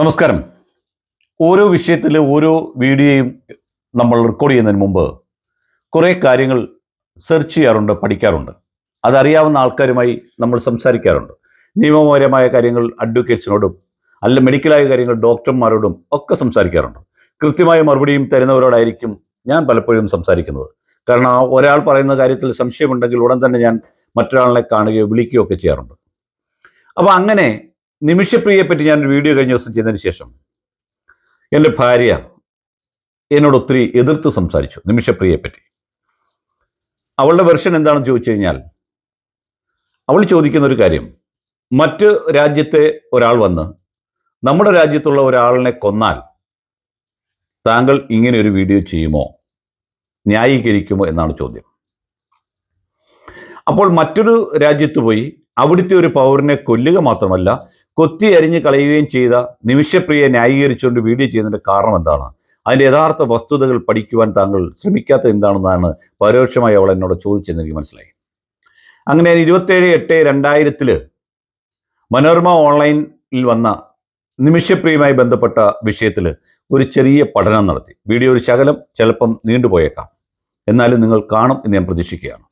നമസ്കാരം. ഓരോ വിഷയത്തിൽ ഓരോ വീഡിയോയും നമ്മൾ റെക്കോർഡ് ചെയ്യുന്നതിന് മുമ്പ് കുറേ കാര്യങ്ങൾ സെർച്ച് ചെയ്യാറുണ്ട് പഠിക്കാറുണ്ട്. അതറിയാവുന്ന ആൾക്കാരുമായി നമ്മൾ സംസാരിക്കാറുണ്ട്. നിയമപരമായ കാര്യങ്ങൾ അഡ്വക്കേറ്റ്സിനോടും അല്ല മെഡിക്കലായ കാര്യങ്ങൾ ഡോക്ടർമാരോടും ഒക്കെ സംസാരിക്കാറുണ്ട്. കൃത്യമായ മറുപടിയും തരുന്നവരോടായിരിക്കും ഞാൻ പലപ്പോഴും സംസാരിക്കുന്നത്. കാരണം ആ ഒരാൾ പറയുന്ന കാര്യത്തിൽ സംശയമുണ്ടെങ്കിൽ ഉടൻ തന്നെ ഞാൻ മറ്റൊരാളിനെ കാണുകയോ വിളിക്കുകയോ ഒക്കെ ചെയ്യാറുണ്ട്. അപ്പോൾ അങ്ങനെ നിമിഷപ്രിയയെ പറ്റി ഞാനൊരു വീഡിയോ കഴിഞ്ഞ ദിവസം ചെയ്തതിന് ശേഷം എന്റെ ഭാര്യ എന്നോട് ഒത്തിരി എതിർത്ത് സംസാരിച്ചു നിമിഷപ്രിയയെ പറ്റി അവളുടെ വെർഷൻ എന്താണെന്ന് ചോദിച്ചു കഴിഞ്ഞാൽ അവൾ ചോദിക്കുന്ന ഒരു കാര്യം മറ്റ് രാജ്യത്തെ ഒരാൾ വന്ന് നമ്മുടെ രാജ്യത്തുള്ള ഒരാളിനെ കൊന്നാൽ താങ്കൾ ഇങ്ങനെ ഒരു വീഡിയോ ചെയ്യുമോ? ന്യായീകരിക്കുമോ? എന്നാണ് ചോദ്യം. അപ്പോൾ മറ്റൊരു രാജ്യത്ത് പോയി അവിടുത്തെ ഒരു പൗരനെ കൊല്ലുക മാത്രമല്ല കൊത്തി അരിഞ്ഞ് കളയുകയും ചെയ്ത നിമിഷപ്രിയെ ന്യായീകരിച്ചുകൊണ്ട് വീഡിയോ ചെയ്യുന്നതിന്റെ കാരണം എന്താണ്? അതിന്റെ യഥാർത്ഥ വസ്തുതകൾ പഠിക്കുവാൻ താങ്കൾ ശ്രമിക്കാത്ത എന്താണെന്നാണ് പരോക്ഷമായി അവൾ എന്നോട് ചോദിച്ചെന്ന് എനിക്ക് മനസ്സിലായി. അങ്ങനെ ഇരുപത്തേഴ് എട്ട് രണ്ടായിരത്തിൽ മനോരമ ഓൺലൈനിൽ വന്ന നിമിഷപ്രിയുമായി ബന്ധപ്പെട്ട വിഷയത്തിൽ ഒരു ചെറിയ പഠനം നടത്തി. വീഡിയോ ഒരു ശകലം ചിലപ്പം നീണ്ടുപോയേക്കാം. എന്നാലും നിങ്ങൾ കാണും എന്ന് ഞാൻ പ്രതീക്ഷിക്കുകയാണ്.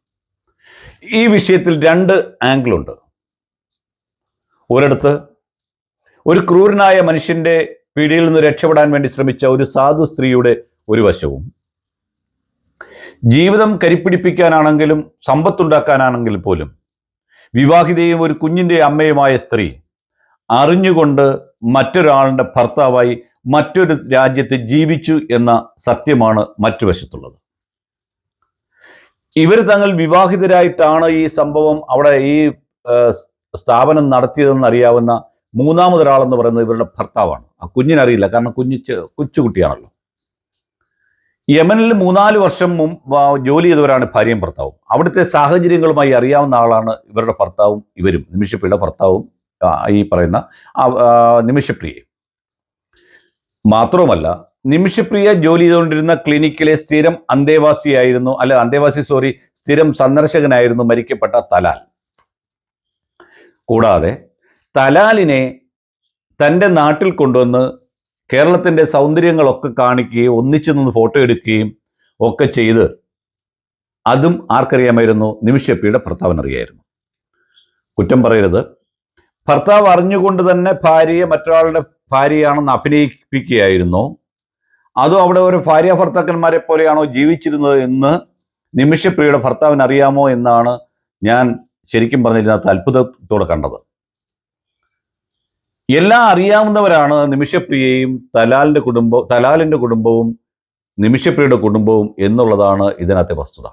ഈ വിഷയത്തിൽ രണ്ട് ആംഗിളുണ്ട് ഒരിടത്ത് ഒരു ക്രൂരനായ മനുഷ്യന്റെ പിടിയിൽ നിന്ന് രക്ഷപ്പെടാൻ വേണ്ടി ശ്രമിച്ച ഒരു സാധു സ്ത്രീയുടെ ഒരു വശവും. ജീവിതം കരിപ്പിടിപ്പിക്കാനാണെങ്കിലും സമ്പത്തുണ്ടാക്കാനാണെങ്കിൽ പോലും വിവാഹിതയും ഒരു കുഞ്ഞിന്റെ അമ്മയുമായ സ്ത്രീ അറിഞ്ഞുകൊണ്ട് മറ്റൊരാളുടെ ഭർത്താവായി മറ്റൊരു രാജ്യത്ത് ജീവിച്ചു എന്ന സത്യമാണ് മറ്റു വശത്തുള്ളത്. ഇവർ തങ്ങൾ വിവാഹിതരായിട്ടാണ് ഈ സംഭവം അവിടെ ഈ സ്ഥാപനം നടത്തിയതെന്ന് അറിയാവുന്ന മൂന്നാമതൊരാളെന്ന് പറയുന്നത് ഇവരുടെ ഭർത്താവാണ്. ആ കുഞ്ഞിനറിയില്ല കാരണം കുഞ്ഞ് കൊച്ചുകുട്ടിയാണല്ലോ. യമനിൽ മൂന്നാൽ വർഷം മുമ്പ് ജോലി ചെയ്തവരാണ് ഭാര്യയും ഭർത്താവും. അവിടുത്തെ സാഹചര്യങ്ങളുമായി അറിയാവുന്ന ആളാണ് ഇവരുടെ ഭർത്താവും ഇവരും നിമിഷപ്രിയുടെ ഭർത്താവും ഈ പറയുന്ന നിമിഷപ്രിയയും മാത്രവുമല്ല നിമിഷപ്രിയ ജോലി ചെയ്തുകൊണ്ടിരുന്ന ക്ലിനിക്കിലെ സ്ഥിരം അന്തേവാസിയായിരുന്നു അല്ല അന്തേവാസി സോറി സ്ഥിരം സന്ദർശകനായിരുന്നു മരിക്കപ്പെട്ട തലാൽ. കൂടാതെ തലാലിനെ തന്റെ നാട്ടിൽ കൊണ്ടുവന്ന് കേരളത്തിന്റെ സൗന്ദര്യങ്ങളൊക്കെ കാണിക്കുകയും ഒന്നിച്ചു നിന്ന് ഫോട്ടോ എടുക്കുകയും ഒക്കെ ചെയ്ത് അതും ആർക്കറിയാമായിരുന്നു? നിമിഷപ്പിയുടെ ഭർത്താവിനറിയായിരുന്നു. കുറ്റം പറയരുത്. ഭർത്താവ് അറിഞ്ഞുകൊണ്ട് തന്നെ ഭാര്യയെ മറ്റൊരാളുടെ ഭാര്യയാണെന്ന് അഭിനയിപ്പിക്കുകയായിരുന്നു. അതും അവിടെ ഒരു ഭാര്യ ഭർത്താക്കന്മാരെ പോലെയാണോ ജീവിച്ചിരുന്നത് എന്ന് നിമിഷപ്രിയയുടെ ഭർത്താവിന് അറിയാമോ എന്നാണ് ഞാൻ ശരിക്കും പറഞ്ഞിരുന്നത് അത്ഭുതത്തോടെ കണ്ടത്. എല്ലാം അറിയാവുന്നവരാണ് നിമിഷപ്രിയയും തലാലിന്റെ കുടുംബവും തലാലിന്റെ കുടുംബവും നിമിഷപ്രിയയുടെ കുടുംബവും എന്നുള്ളതാണ് ഇതിനകത്തെ വസ്തുത.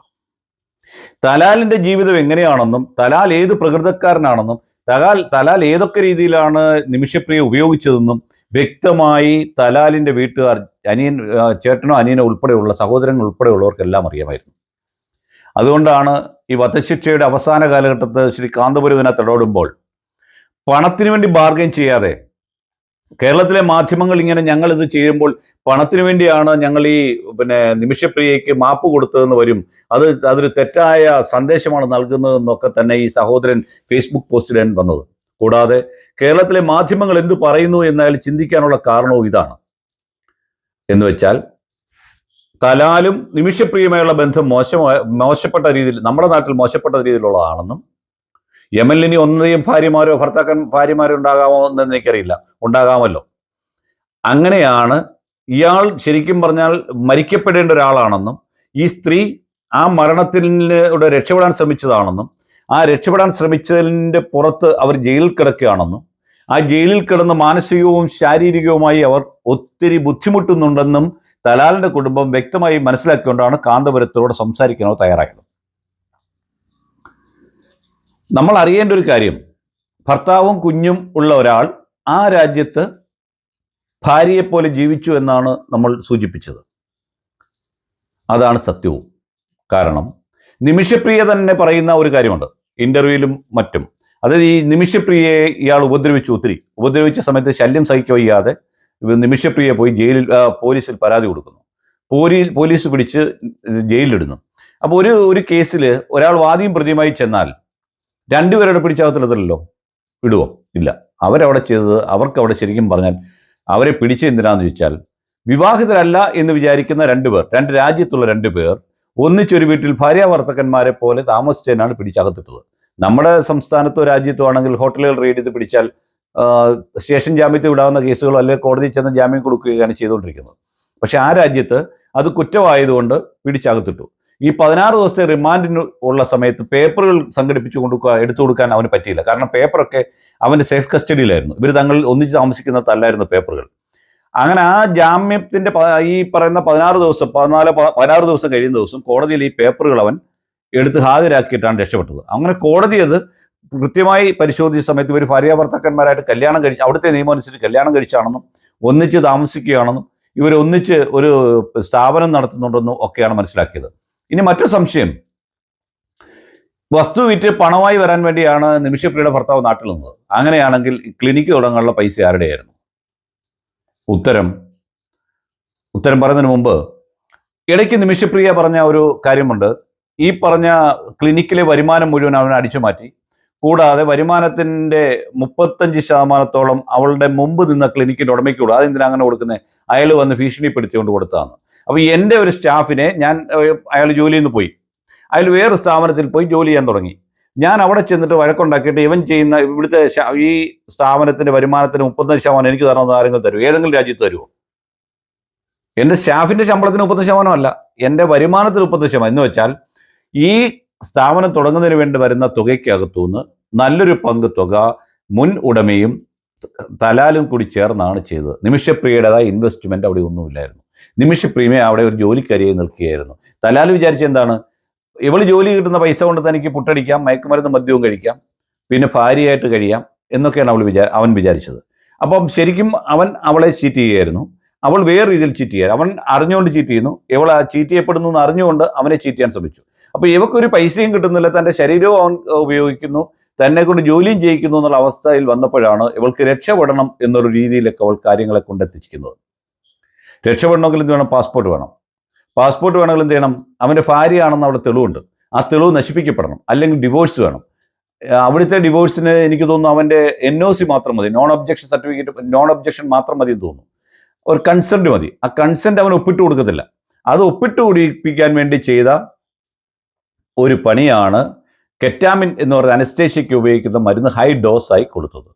തലാലിന്റെ ജീവിതം എങ്ങനെയാണെന്നും തലാൽ ഏത് പ്രകൃതക്കാരനാണെന്നും തലാൽ തലാൽ ഏതൊക്കെ രീതിയിലാണ് നിമിഷപ്രിയ ഉപയോഗിച്ചതെന്നും വ്യക്തമായി തലാലിന്റെ വീട്ടുകാർ അനിയൻ ചേട്ടനോ അനിയനോ ഉൾപ്പെടെയുള്ള സഹോദരങ്ങൾ ഉൾപ്പെടെയുള്ളവർക്കെല്ലാം അറിയാമായിരുന്നു. അതുകൊണ്ടാണ് ഈ വധശിക്ഷയുടെ അവസാന കാലഘട്ടത്ത് ശ്രീ കാന്തപുരവിനെ തടോടുമ്പോൾ പണത്തിനു വേണ്ടി ബാർഗൈൻ ചെയ്യാതെ കേരളത്തിലെ മാധ്യമങ്ങൾ ഇങ്ങനെ ഞങ്ങൾ ഇത് ചെയ്യുമ്പോൾ പണത്തിനു വേണ്ടിയാണ് ഞങ്ങൾ ഈ പിന്നെ നിമിഷപ്രിയയ്ക്ക് മാപ്പ് കൊടുത്തതെന്ന് വരും. അത് അതൊരു തെറ്റായ സന്ദേശമാണ് നൽകുന്നതെന്നൊക്കെ തന്നെ ഈ സഹോദരൻ ഫേസ്ബുക്ക് പോസ്റ്റിൽ വന്നത്. കൂടാതെ കേരളത്തിലെ മാധ്യമങ്ങൾ എന്തു പറയുന്നു എന്നാൽ ചിന്തിക്കാനുള്ള കാരണവും ഇതാണ്. എന്ന് വെച്ചാൽ തലാലും നിമിഷപ്രിയമായുള്ള ബന്ധം മോശമായ മോശപ്പെട്ട രീതിയിൽ നമ്മുടെ നാട്ടിൽ മോശപ്പെട്ട രീതിയിലുള്ളതാണെന്നും യമനിൽ ഇനി ഒന്നധികം ഭാര്യമാരോ ഭർത്താക്കൻ ഭാര്യമാരോ ഉണ്ടാകാമോ എന്ന് എനിക്കറിയില്ല. ഉണ്ടാകാമല്ലോ. അങ്ങനെയാണ് ഇയാൾ ശരിക്കും പറഞ്ഞാൽ മരിക്കപ്പെടേണ്ട ഒരാളാണെന്നും ഈ സ്ത്രീ ആ മരണത്തിലൂടെ രക്ഷപ്പെടാൻ ശ്രമിച്ചതാണെന്നും ആ രക്ഷപ്പെടാൻ ശ്രമിച്ചതിന്റെ പുറത്ത് അവർ ജയിലിൽ കിടക്കുകയാണെന്നും ആ ജയിലിൽ കിടന്ന് മാനസികവും ശാരീരികവുമായി അവർ ഒത്തിരി ബുദ്ധിമുട്ടുന്നുണ്ടെന്നും തലാലിന്റെ കുടുംബം വ്യക്തമായി മനസ്സിലാക്കിക്കൊണ്ടാണ് കാന്തപുരത്തോട് സംസാരിക്കാനോ തയ്യാറായത്. നമ്മൾ അറിയേണ്ട ഒരു കാര്യം ഭർത്താവും കുഞ്ഞും ഉള്ള ഒരാൾ ആ രാജ്യത്ത് ഭാര്യയെപ്പോലെ ജീവിച്ചു എന്നാണ് നമ്മൾ സൂചിപ്പിച്ചത്. അതാണ് സത്യവും. കാരണം നിമിഷപ്രിയ തന്നെ പറയുന്ന ഒരു കാര്യമുണ്ട്. ഇന്റർവ്യൂവിലും മറ്റും. അതായത് ഈ നിമിഷപ്രിയയെ ഇയാൾ ഉപദ്രവിച്ചു ഒത്തിരി. ഉപദ്രവിച്ച സമയത്ത് ശല്യം സഹിക്കവയ്യാതെ നിമിഷപ്രിയ പോയി ജയിലിൽ പോലീസിൽ പരാതി കൊടുക്കുന്നു. പോലീ പോലീസ് പിടിച്ച് ജയിലിലിടുന്നു. അപ്പോൾ ഒരു ഒരു കേസിൽ ഒരാൾ വാദിയും പ്രതിയുമായി ചെന്നാൽ രണ്ടുപേരുടെ പിടിച്ചകത്തിലെത്തില്ലല്ലോ വിടുവോ? ഇല്ല. അവരവിടെ ചെയ്തത് അവർക്ക് അവിടെ ശരിക്കും പറഞ്ഞാൽ അവരെ പിടിച്ച് എന്തിനാന്ന് ചോദിച്ചാൽ വിവാഹിതരല്ല എന്ന് വിചാരിക്കുന്ന രണ്ടുപേർ രണ്ട് രാജ്യത്തുള്ള രണ്ട് പേർ ഒന്നിച്ചൊരു വീട്ടിൽ ഭാര്യാവർത്തകന്മാരെ പോലെ താമസിച്ചതിനാണ് പിടിച്ചകത്തിട്ടത്. നമ്മുടെ സംസ്ഥാനത്തോ രാജ്യത്തോ ആണെങ്കിൽ ഹോട്ടലുകൾ റെയ്ഡ് ചെയ്ത് പിടിച്ചാൽ സ്റ്റേഷൻ ജാമ്യത്തിൽ വിടാവുന്ന കേസുകളോ അല്ലെങ്കിൽ കോടതി ചെന്ന് ജാമ്യം കൊടുക്കുകയാണ് ചെയ്തുകൊണ്ടിരിക്കുന്നത്. പക്ഷെ ആ രാജ്യത്ത് അത് കുറ്റമായതുകൊണ്ട് പിടിച്ചകത്തിട്ടു. ഈ പതിനാറ് ദിവസത്തെ റിമാൻഡിന് ഉള്ള സമയത്ത് പേപ്പറുകൾ സംഘടിപ്പിച്ചു കൊടുക്കുക എടുത്തു കൊടുക്കാൻ അവന് പറ്റിയില്ല. കാരണം പേപ്പറൊക്കെ അവന്റെ സേഫ് കസ്റ്റഡിയിലായിരുന്നു. ഇവർ തങ്ങൾ ഒന്നിച്ച് താമസിക്കുന്നതല്ലായിരുന്നു പേപ്പറുകൾ. അങ്ങനെ ആ ജാമ്യത്തിന്റെ ഈ പറയുന്ന പതിനാറ് ദിവസം പതിനാല് പതിനാറ് ദിവസം കഴിയുന്ന ദിവസം കോടതിയിൽ ഈ പേപ്പറുകൾ അവൻ എടുത്ത് ഹാജരാക്കിയിട്ടാണ് രക്ഷപ്പെട്ടത്. അങ്ങനെ കോടതി അത് കൃത്യമായി പരിശോധിച്ച സമയത്ത് ഇവർ ഭാര്യാഭർത്താക്കന്മാരായിട്ട് കല്യാണം കഴിച്ച് അവിടുത്തെ നിയമം അനുസരിച്ച് കല്യാണം കഴിച്ചാണെന്നും ഒന്നിച്ച് താമസിക്കുകയാണെന്നും ഇവർ ഒന്നിച്ച് ഒരു സ്ഥാപനം നടത്തുന്നുണ്ടെന്നും ഒക്കെയാണ് മനസ്സിലാക്കിയത്. ഇനി മറ്റൊരു സംശയം. വസ്തു വിറ്റ് പണമായി വരാൻ വേണ്ടിയാണ് നിമിഷപ്രിയുടെ ഭർത്താവ് നാട്ടിൽ നിന്നത്. അങ്ങനെയാണെങ്കിൽ ക്ലിനിക്ക് തുടങ്ങാനുള്ള പൈസ ആരുടെയായിരുന്നു? ഉത്തരം ഉത്തരം പറയുന്നതിന് മുമ്പ് ഇടയ്ക്ക് നിമിഷപ്രിയ പറഞ്ഞ ഒരു കാര്യമുണ്ട്. ഈ പറഞ്ഞ ക്ലിനിക്കിലെ വരുമാനം മുഴുവൻ അവനെ അടിച്ചു മാറ്റി കൂടാതെ വരുമാനത്തിന്റെ മുപ്പത്തഞ്ച് ശതമാനത്തോളം അവളുടെ മുമ്പ് നിന്ന ക്ലിനിക്കിന്റെ ഉടമയ്ക്ക് കൊടുക്കും അതെന്തിനാ അങ്ങനെ കൊടുക്കുന്നത് അയാൾ വന്ന് ഭീഷണിപ്പെടുത്തിക്കൊണ്ട് കൊടുത്തതാണ്. അപ്പൊ എന്റെ ഒരു സ്റ്റാഫിനെ ഞാൻ അയാൾ ജോലിയിൽ നിന്ന് പോയി. അയാൾ വേറെ സ്ഥാപനത്തിൽ പോയി ജോലി ചെയ്യാൻ തുടങ്ങി. ഞാൻ അവിടെ ചെന്നിട്ട് വഴക്കുണ്ടാക്കിയിട്ട് ഇവൻ ചെയ്യുന്ന ഇവിടുത്തെ ഈ സ്ഥാപനത്തിന്റെ വരുമാനത്തിന് മുപ്പത്തഞ്ച് ശതമാനം എനിക്ക് തരണമെന്ന് ആരെങ്കിലും തരുമോ ഏതെങ്കിലും രാജ്യത്ത് തരുമോ എന്റെ സ്റ്റാഫിന്റെ ശമ്പളത്തിന് മുപ്പത്തഞ്ച് ശതമാനമല്ല എന്റെ വരുമാനത്തിന് മുപ്പത്തഞ്ച് ശതമാനം. എന്ന് വെച്ചാൽ ഈ സ്ഥാപനം തുടങ്ങുന്നതിന് വേണ്ടി വരുന്ന തുകയ്ക്കകത്തുനിന്ന് നല്ലൊരു പങ്ക് തുക മുൻ ഉടമയും തലാലും കൂടി ചേർന്നാണ് ചെയ്തത്. നിമിഷപ്രിയയുടേതായ ഇൻവെസ്റ്റ്മെന്റ് അവിടെ ഒന്നുമില്ലായിരുന്നു. നിമിഷപ്രിയമേ അവിടെ ഒരു ജോലിക്കാരിയായി നിൽക്കുകയായിരുന്നു. തലാൽ വിചാരിച്ച എന്താണ്? ഇവൾ ജോലി കിട്ടുന്ന പൈസ കൊണ്ട് തനിക്ക് പുട്ടടിക്കാം മയക്കുമരുന്ന് മദ്യവും കഴിക്കാം പിന്നെ ഭാര്യയായിട്ട് കഴിയാം എന്നൊക്കെയാണ് അവൾ വിചാ അവൻ വിചാരിച്ചത്. അപ്പം ശരിക്കും അവൻ അവളെ ചീറ്റ് ചെയ്യുകയായിരുന്നു. അവൾ വേറെ രീതിയിൽ ചീറ്റ് ചെയ്യുക. അവൻ അറിഞ്ഞുകൊണ്ട് ചീറ്റ് ചെയ്യുന്നു. ഇവൾ ആ ചീറ്റ് ചെയ്യപ്പെടുന്നു എന്ന് അറിഞ്ഞുകൊണ്ട് അവനെ ചീറ്റ് ചെയ്യാൻ ശ്രമിച്ചു. അപ്പൊ ഇവക്കൊരു പൈസയും കിട്ടുന്നില്ല തന്റെ ശരീരവും അവൻ ഉപയോഗിക്കുന്നു തന്നെ കൊണ്ട് ജോലിയും ചെയ്യിക്കുന്നു എന്നുള്ള അവസ്ഥയിൽ വന്നപ്പോഴാണ് ഇവൾക്ക് രക്ഷപ്പെടണം എന്നൊരു രീതിയിലൊക്കെ അവൾ കാര്യങ്ങളെ കൊണ്ടെത്തിച്ചിരിക്കുന്നത് രക്ഷപ്പെടണമെങ്കിൽ എന്ത് വേണം? പാസ്പോർട്ട് വേണം. പാസ്പോർട്ട് വേണമെങ്കിൽ എന്ത് ചെയ്യണം? അവന്റെ ഭാര്യയാണെന്ന് അവിടെ തെളിവുണ്ട്. ആ തെളിവ് നശിപ്പിക്കപ്പെടണം. അല്ലെങ്കിൽ ഡിവോഴ്സ് വേണം. അവിടുത്തെ ഡിവോഴ്സിന് എനിക്ക് തോന്നുന്നു അവന്റെ എൻ ഒ സി മാത്രം മതി. Non objection certificate non objection മാത്രം മതി എന്ന് തോന്നുന്നു. ഒരു കൺസെന്റ് മതി. ആ കൺസെന്റ് അവൻ ഒപ്പിട്ട് കൊടുക്കത്തില്ല. അത് ഒപ്പിട്ട് കൂടിപ്പിക്കാൻ വേണ്ടി ചെയ്ത ഒരു പണിയാണ് കെറ്റാമിൻ എന്ന് പറയുന്ന അനസ്തേഷ്യയ്ക്ക് ഉപയോഗിക്കുന്ന മരുന്ന് ഹൈ ഡോസായി കൊടുത്തത്.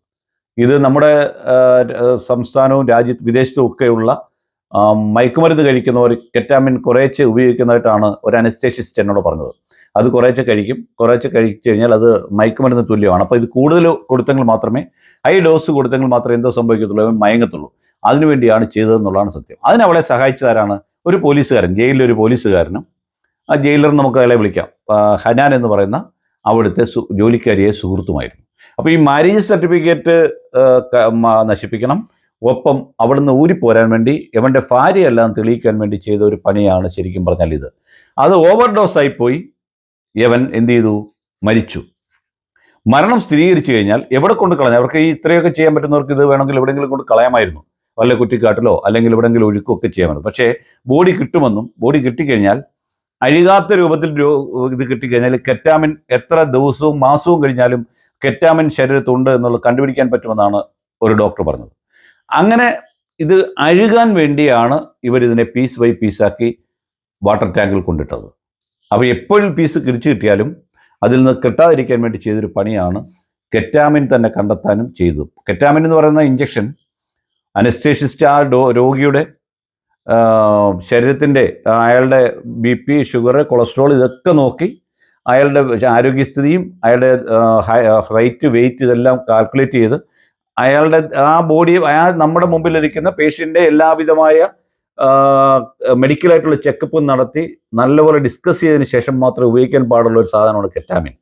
ഇത് നമ്മുടെ സംസ്ഥാനവും രാജ്യത്ത് വിദേശത്തും ഒക്കെയുള്ള മയക്കുമരുന്ന് കഴിക്കുന്നവർ കെറ്റാമിൻ കുറേച്ച് ഉപയോഗിക്കുന്നതായിട്ടാണ് ഒരു അനസ്തേഷ്യസ്റ്റ് എന്നോട് പറഞ്ഞത്. അത് കുറേച്ച് കഴിക്കും. കുറേച്ച് കഴിച്ചു കഴിഞ്ഞാൽ അത് മയക്കുമരുന്ന് തുല്യമാണ്. അപ്പോൾ ഇത് കൂടുതൽ കൊടുത്തെങ്കിൽ മാത്രമേ ഹൈ ഡോസ് കൊടുത്തെങ്കിൽ മാത്രമേ എന്തോ സംഭവിക്കത്തുള്ളൂ മയങ്ങത്തുള്ളൂ. അതിനുവേണ്ടിയാണ് ചെയ്തതെന്നുള്ളതാണ് സത്യം. അതിനവളെ സഹായിച്ചതാരാണ്? ഒരു പോലീസുകാരൻ. ജയിലിലൊരു പോലീസുകാരനും ആ ജയിലർ നമുക്ക് അയാളെ വിളിക്കാം. ഹനാൻ എന്ന് പറയുന്ന അവിടുത്തെ ജോലിക്കാരിയെ സുഹൃത്തുമായിരുന്നു. അപ്പോൾ ഈ മാരേജ് സർട്ടിഫിക്കറ്റ് നശിപ്പിക്കണം. ഒപ്പം അവിടുന്ന് ഊരിപ്പോരാൻ വേണ്ടി ഇവന്റെ ഭാര്യയെല്ലാം തെളിയിക്കാൻ വേണ്ടി ചെയ്ത ഒരു പണിയാണ് ശരിക്കും പറഞ്ഞാൽ ഇത്. അത് ഓവർ ഡോസ് ആയിപ്പോയി യവൻ എന്ത് ചെയ്തു? മരിച്ചു. മരണം സ്ഥിരീകരിച്ചു കഴിഞ്ഞാൽ എവിടെ കൊണ്ട് കളഞ്ഞു അവർക്ക് ഈ ഇത്രയൊക്കെ ചെയ്യാൻ പറ്റുന്നവർക്ക് ഇത് വേണമെങ്കിൽ എവിടെയെങ്കിലും കൊണ്ട് കളയാമായിരുന്നു. വല്ല കുറ്റിക്കാട്ടിലോ അല്ലെങ്കിൽ എവിടെയെങ്കിലും ഒഴുക്കൊക്കെ ചെയ്യാമായിരുന്നു. പക്ഷേ ബോഡി കിട്ടുമെന്നും ബോഡി കിട്ടിക്കഴിഞ്ഞാൽ അഴുകാത്ത രൂപത്തിൽ ഇത് കിട്ടിക്കഴിഞ്ഞാൽ കെറ്റാമിൻ എത്ര ദിവസവും മാസവും കഴിഞ്ഞാലും കെറ്റാമിൻ ശരീരത്തുണ്ട് എന്നുള്ളത് കണ്ടുപിടിക്കാൻ പറ്റുമെന്നാണ് ഒരു ഡോക്ടർ പറഞ്ഞത്. അങ്ങനെ ഇത് അഴുകാൻ വേണ്ടിയാണ് ഇവരിതിനെ പീസ് ബൈ പീസാക്കി വാട്ടർ ടാങ്കിൽ കൊണ്ടിട്ടത്. അപ്പോൾ എപ്പോഴും പീസ് കിരിച്ചു കിട്ടിയാലും അതിൽ നിന്ന് കിട്ടാതിരിക്കാൻ വേണ്ടി ചെയ്തൊരു പണിയാണ് കെറ്റാമിൻ തന്നെ കണ്ടെത്താനും ചെയ്തു കെറ്റാമിൻ എന്ന് പറയുന്ന ഇഞ്ചക്ഷൻ അനസ്റ്റേഷ്യസ്റ്റ് ആ ഡോ രോഗിയുടെ ശരീരത്തിന്റെ അയാളുടെ ബി പി ഷുഗർ കൊളസ്ട്രോൾ ഇതൊക്കെ നോക്കി അയാളുടെ ആരോഗ്യസ്ഥിതിയും അയാളുടെ ഹൈറ്റ് വെയിറ്റ് ഇതെല്ലാം കാൽക്കുലേറ്റ് ചെയ്ത് അയാളുടെ ആ ബോഡി ആ നമ്മുടെ മുമ്പിലിരിക്കുന്ന പേഷ്യന്റെ എല്ലാവിധമായ മെഡിക്കലായിട്ടുള്ള ചെക്കപ്പ് നടത്തി നല്ലപോലെ ഡിസ്കസ് ചെയ്തതിന് ശേഷം മാത്രമേ ഉപയോഗിക്കാൻ പാടുള്ള ഒരു സാധനമാണ് കെറ്റാമിൻ.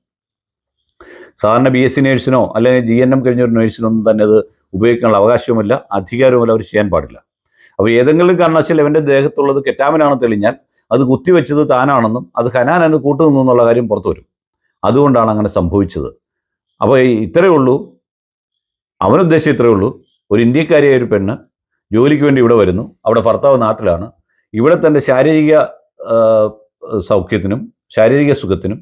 സാധാരണ ബി എസ് സി നേഴ്സിനോ അല്ലെങ്കിൽ ജി എൻ എം കഴിഞ്ഞ ഒരു നേഴ്സിനൊന്നും തന്നെ അത് ഉപയോഗിക്കാനുള്ള അവകാശവുമില്ല അധികാരവുമില്ല അവർ ചെയ്യാൻ പാടില്ല. അപ്പോൾ ഏതെങ്കിലും കാരണവശാൽ ഇവന്റെ ദേഹത്തുള്ളത് കെറ്റാമിനാണെന്ന് തെളിഞ്ഞാൽ അത് കുത്തിവെച്ചത് താനാണെന്നും അത് ഹനാനെന്ന് കൂട്ടുനിന്നു എന്നുള്ള കാര്യം പുറത്തു വരും. അതുകൊണ്ടാണ് അങ്ങനെ സംഭവിച്ചത്. അപ്പോൾ ഇത്രയേ ഉള്ളൂ. അവനുദ്ദേശം ഇത്രയേ ഉള്ളൂ. ഒരു ഇന്ത്യക്കാരിയായ ഒരു പെണ്ണ് ജോലിക്ക് വേണ്ടി ഇവിടെ വരുന്നു. അവിടെ ഭർത്താവ് നാട്ടിലാണ്. ഇവിടെ തന്റെ ശാരീരിക സൗഖ്യത്തിനും ശാരീരിക സുഖത്തിനും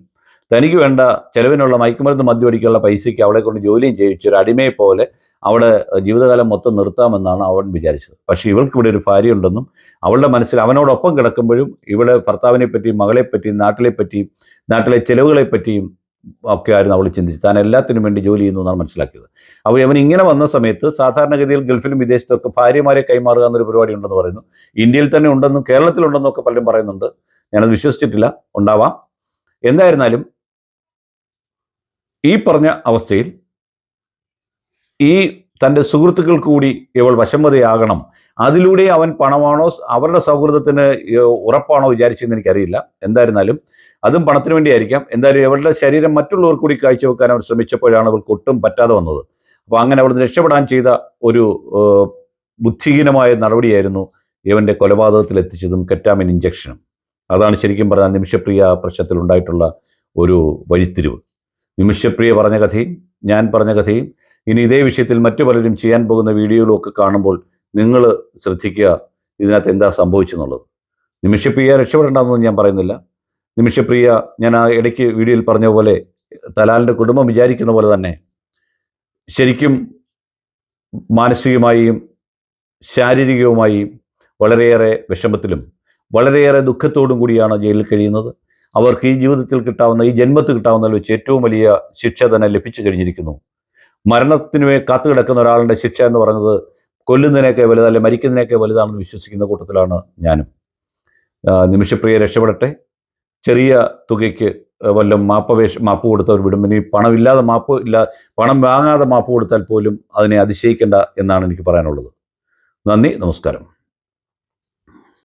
തനിക്ക് വേണ്ട ചെലവിനുള്ള മയക്കുമരുന്ന് മദ്യമടിക്കാനുള്ള പൈസയ്ക്ക് അവളെ കൊണ്ട് ജോലിയും ചെയ്യിച്ച് ഒരു അടിമയെ പോലെ അവിടെ ജീവിതകാലം മൊത്തം നിർത്താമെന്നാണ് അവൻ വിചാരിച്ചത്. പക്ഷേ ഇവൾക്ക് ഇവിടെ ഒരു ഭാര്യയുണ്ടെന്നും അവളുടെ മനസ്സിൽ അവനോടൊപ്പം കിടക്കുമ്പോഴും ഇവിടെ ഭർത്താവിനെ പറ്റിയും മകളെ പറ്റിയും നാട്ടിലെ പറ്റിയും നാട്ടിലെ ചെലവുകളെ പറ്റിയും ഒക്കെ ആയിരുന്നു അവൾ ചിന്തിച്ചത്. താൻ എല്ലാത്തിനും വേണ്ടി ജോലി ചെയ്യുന്നു എന്നാണ് മനസ്സിലാക്കിയത്. അപ്പോൾ അവൻ ഇങ്ങനെ വന്ന സമയത്ത് സാധാരണഗതിയിൽ ഗൾഫിലും വിദേശത്തൊക്കെ ഭാര്യമാരെ കൈമാറുക എന്നൊരു പരിപാടി ഉണ്ടെന്ന് പറയുന്നു. ഇന്ത്യയിൽ തന്നെ ഉണ്ടെന്നും കേരളത്തിലുണ്ടെന്നും ഒക്കെ പലരും പറയുന്നുണ്ട്. ഞാനത് വിശ്വസിച്ചിട്ടില്ല. ഉണ്ടാവാം. എന്തായിരുന്നാലും ഈ പറഞ്ഞ അവസ്ഥയിൽ ഈ തന്റെ സുഹൃത്തുക്കൾ കൂടി ഇവൾ വശംവതയാകണം. അതിലൂടെ അവൻ പണമാണോ അവരുടെ സൗഹൃദത്തിന് ഉറപ്പാണോ വിചാരിച്ചതെന്ന് എനിക്കറിയില്ല. എന്തായിരുന്നാലും അതും പണത്തിന് വേണ്ടിയായിരിക്കാം. എന്തായാലും ഇവളുടെ ശരീരം മറ്റുള്ളവർക്ക് കൂടി കാഴ്ചവെക്കാൻ അവർ ശ്രമിച്ചപ്പോഴാണ് അവൾക്ക് ഒട്ടും പറ്റാതെ വന്നത്. അപ്പോൾ അങ്ങനെ അവിടുന്ന് രക്ഷപ്പെടാൻ ചെയ്ത ഒരു ബുദ്ധിഹീനമായ നടപടിയായിരുന്നു ഇവന്റെ കൊലപാതകത്തിൽ എത്തിച്ചതും കെറ്റാമിൻ ഇഞ്ചക്ഷനും അതാണ് ശരിക്കും പറഞ്ഞാൽ നിമിഷപ്രിയ പ്രശ്നത്തിൽ ഉണ്ടായിട്ടുള്ള ഒരു വഴിത്തിരിവ്. നിമിഷപ്രിയ പറഞ്ഞ കഥയും ഞാൻ പറഞ്ഞ കഥയും ഇനി ഇതേ വിഷയത്തിൽ മറ്റു പലരും ചെയ്യാൻ പോകുന്ന വീഡിയോകളൊക്കെ കാണുമ്പോൾ നിങ്ങൾ ശ്രദ്ധിക്കുക ഇതിനകത്ത് എന്താ സംഭവിച്ചെന്നുള്ളത്. നിമിഷപ്രിയ രക്ഷപ്പെടേണ്ടെന്നൊന്നും ഞാൻ പറയുന്നില്ല. നിമിഷപ്രിയ ഞാൻ ആ ഇടയ്ക്ക് വീഡിയോയിൽ പറഞ്ഞ പോലെ തലാലിന്റെ കുടുംബം വിചാരിക്കുന്ന പോലെ തന്നെ ശരിക്കും മാനസികമായും ശാരീരികവുമായും വളരെയേറെ വിഷമത്തിലും വളരെയേറെ ദുഃഖത്തോടും കൂടിയാണ് ജയിലിൽ കഴിയുന്നത്. അവർക്ക് ഈ ജീവിതത്തിൽ കിട്ടാവുന്ന ഈ ജന്മത്തിൽ കിട്ടാവുന്നതിൽ വെച്ച് ഏറ്റവും വലിയ ശിക്ഷ തന്നെ ലഭിച്ചു കഴിഞ്ഞിരിക്കുന്നു. മരണത്തിന് വേ- കാത്തു കിടക്കുന്ന ഒരാളുടെ ശിക്ഷ എന്ന് പറയുന്നത് കൊല്ലുന്നതിനേക്കെ വലുത് അല്ലെ മരിക്കുന്നതിനേക്കെ വലുതാണെന്ന് വിശ്വസിക്കുന്ന കൂട്ടത്തിലാണ് ഞാനും. നിമിഷപ്രിയ രക്ഷപ്പെടട്ടെ. ചെറിയ തുകയ്ക്ക് വല്ല മാപ്പപേക്ഷ മാപ്പ് കൊടുത്തവർ വിടും. ഇനി പണമില്ലാതെ മാപ്പ് ഇല്ല പണം വാങ്ങാതെ മാപ്പ് കൊടുത്താൽ പോലും അതിനെ അതിശയിക്കേണ്ട എന്നാണ് എനിക്ക് പറയാനുള്ളത്. നന്ദി നമസ്കാരം.